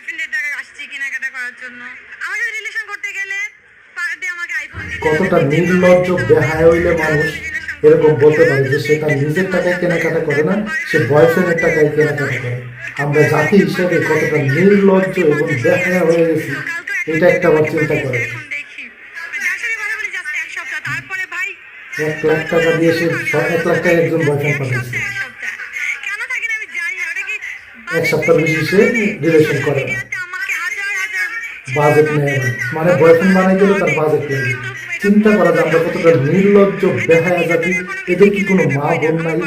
বয়ফ্রেন্ডের টাকা আসছি কেনাকাটা করার জন্য। আমার সাথে রিলেশন করতে গেলে পার ডে আমাকে আইফোন কতটা নির্লজ্জ বেহায় হইলে মানুষ এরকম বলতে পারে যে সে তার নিজের টাকায় কেনাকাটা করে না সে বয়ফ্রেন্ডের টাকায় কেনাকাটা করে। আমরা জাতি হিসেবে কতটা নির্লজ্জ এবং বেহায়া হয়ে গেছি এটা একটা আবার চিন্তা করে। জাস্ট এক লাখ টাকা দিয়ে সে এক লাখ টাকা একজন বয়ফ্রেন্ড এক পাঠাচ্ছে সপ্তাহ এক সপ্তাহ কেন থাকে না আমি জানি না ওটা কি এক সপ্তাহ বেশি সে রিলেশন করে না। বাজেট নেয় না। মানে বয়ফ্রেন্ড বানাই দিলে তার বাজেট লাগে চিন্তা করা যায় আমরা কতটা নির্লজ্জ বেহায়া জাতি। এদের কি কোনো মা বোন নাই?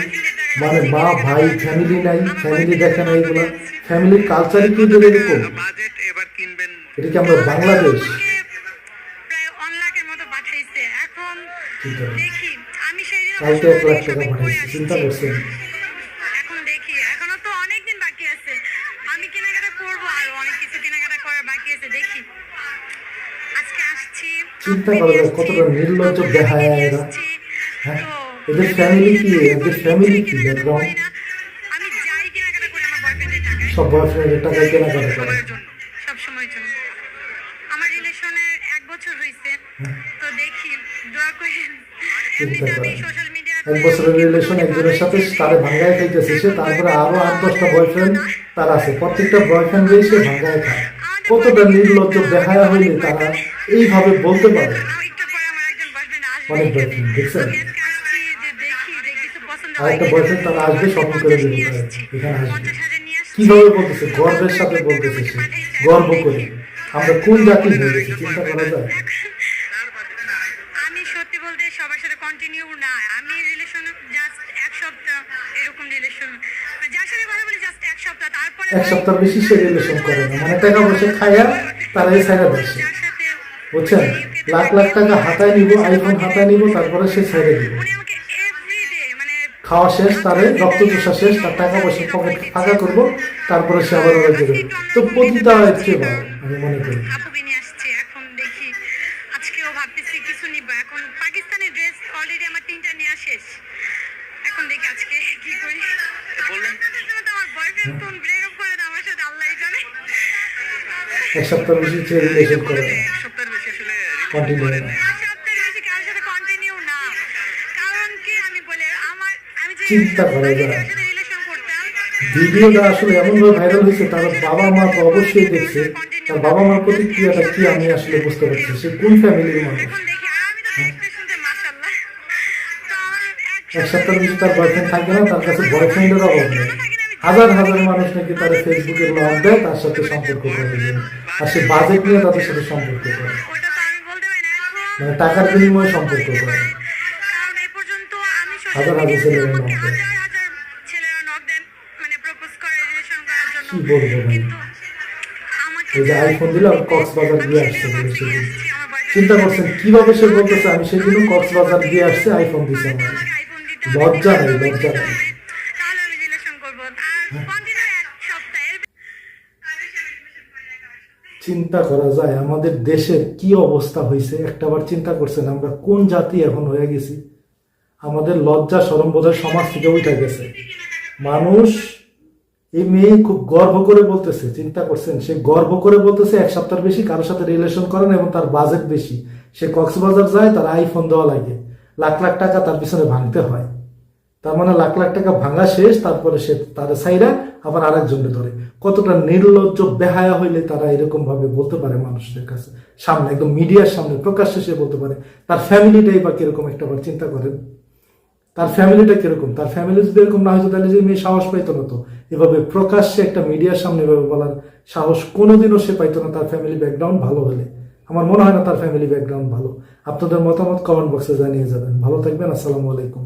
মানে মা ভাই ফ্যামিলি নাই? ফ্যামিলি দেখে না এগুলা। ফ্যামিলির কালচারই কি এদের এরকম? এটা কি আমরা বাংলাদেশ? কালকে এক লাখ টাকা পাঠাইছে চিন্তা করছেন এখন দেখি এখনও তো অনেক দিন বাকি আছে আমি কেনাকাটা করব আর অনেক কিছু কেনাকাটা আছে দেখি। আজকে আসছি চিন্তা আপনি করা যায় কতটা নির্লজ্জ বাড়িতে এরা। হ্যাঁ? এদের আমি কি? এদের family কি? কেনাকাটা background? করি না, আমি যাই কেনাকাটা করি আমার বয়ফ্রেন্ডের টাকায়। সব বয়ফ্রেন্ডের টাকায় কেনাকাটা করে। সময়ের সব সময়ের জন্য। আমার রিলেশনে এক বছর হয়েছে তো দেখি দোয়া করেন। এমনিতে আমি সোশ্যাল এক বছরের রিলেশন একজনের সাথে তারে ভাঙ্গায় খাইতেছে সে তারপরে আরও আট দশটা বয়ফ্রেন্ড তার আছে। প্রত্যেকটা বয়ফ্রেন্ড দিয়ে সে ভাঙ্গায় খায়। কতটা নির্লজ্জ দেখায় হইলে তারা এইভাবে বলতে পারে? তারা করে বলতেছে? গর্বের সাথে বলতেছে গর্ব করে। আমরা কোন জাতি হয়ে গেছি? চিন্তা করা যায় আমি সত্যি বলতে সবার সাথে কন্টিনিউ না আমি রিলেশন জাস্ট এক সপ্তাহ এরকম রিলেশন যার সাথে কথা বলি জাস্ট এক সপ্তাহ তারপরে এক সপ্তাহ বেশি সে রিলেশন করে না। মানে টাকা পয়সা খায়া তারা এই সাইডে দেশে যার সাথে বুঝছেন? লাখ লাখ টাকা হাতায় নিব আইফোন হাতায় নিব তারপরে সে ছেড়ে দিব। উনি আমাকে এভরিডে মানে খাওয়া শেষ তারে রক্ত চোষা শেষ তার টাকা পয়সা পকেট ফাঁকা করব তারপরে সে আবার ওরা দেবে। তো পতিতা হচ্ছে আমি মনে করি। এখন দেখি। আজকেও ভাবতেছি কিছু নিব। এখন পাকিস্তানি ড্রেস অলরেডি আমার তিনটা নেওয়া শেষ। এখন দেখি আজকে কি করি। বললেন- আপনাদের সাথে তো আমার বয়ফ্রেন্ড কোন ব্রেকআপ করে না আমার সাথে আল্লাহই জানে এক সপ্তাহ বেশি সে রিলেশন করে কন্টিনিউ চিন্তা করা। যার ভিডিওটা আসলে এমনভাবে ভাইরাল হয়েছে তার বাবা মা তো অবশ্যই দেখছে তার বাবা মার প্রতিক্রিয়াটা কি আমি আসলে বুঝতে পারছি সে কোন ফ্যামিলির মানুষ? এক এক সপ্তাহ বেশি তার বয়ফ্রেন্ড থাকবে না তার কাছে বয়ফ্রেন্ডের অভাব নেই। হাজার হাজার মানুষ নাকি তারা ফেসবুকে লগ দেয় তার সাথে সম্পর্ক করে। আর সে বাজেট নিয়ে তাদের সাথে সম্পর্ক করে মানে টাকার বিনিময়ে সম্পর্ক করে হাজার হাজার জন্য। কি বলব এই যে আইফোন দিলে আর কক্সবাজার দিয়ে আসছে চিন্তা করছেন। কীভাবে সে বলতেছে আমি সেদিনও কক্সবাজার দিয়ে আসছে আইফোন দিছে আমার লজ্জা নেই, লজ্জা নেই। হবে। তাহলে আমি relation করব। আর continue এক সপ্তাহ, এর চিন্তা করা যায়, আমাদের দেশের কি অবস্থা হয়েছে? একটাবার চিন্তা করছেন, আমরা কোন জাতি এখন হয়ে গেছি? আমাদের লজ্জা সরম বোধহয় সমাজ থেকে উঠে গেছে। মানুষ, এই মেয়ে খুব গর্ব করে বলতেছে, চিন্তা করছেন, সে গর্ব করে বলতেছে, এক সপ্তাহের বেশি কারোর সাথে রিলেশন করে না এবং তার বাজেট বেশি। সে কক্সবাজার যায়, তার আইফোন দেওয়া লাগে। লাখ লাখ টাকা তার পিছনে ভাঙতে হয়। তার মানে লাখ লাখ টাকা ভাঙা শেষ, তারপরে সে তাদের সাইরা আবার আরেকজনকে ধরে। কতটা নির্লজ্জ, বেহায়া হইলে তারা এরকম ভাবে বলতে পারে মানুষের কাছে। সামনে, একদম মিডিয়ার সামনে, প্রকাশ্যে সে বলতে পারে, তার ফ্যামিলিটাই বা কীরকম? একটা বার চিন্তা করেন তার ফ্যামিলিটা কীরকম? তার ফ্যামিলি যদি এরকম না হয়তো তাহলে যে মেয়ে সাহস পাইতো না তো। এভাবে প্রকাশ্যে একটা মিডিয়ার সামনে এভাবে বলার সাহস কোনোদিনও সে পাইতো না তার ফ্যামিলি ব্যাকগ্রাউন্ড ভালো হলে। আমার মনে হয় না তার ফ্যামিলি ব্যাকগ্রাউন্ড ভালো। আপনাদের মতামত কমেন্ট বক্সে জানিয়ে যাবেন। ভালো থাকবেন, আসসালামু আলাইকুম।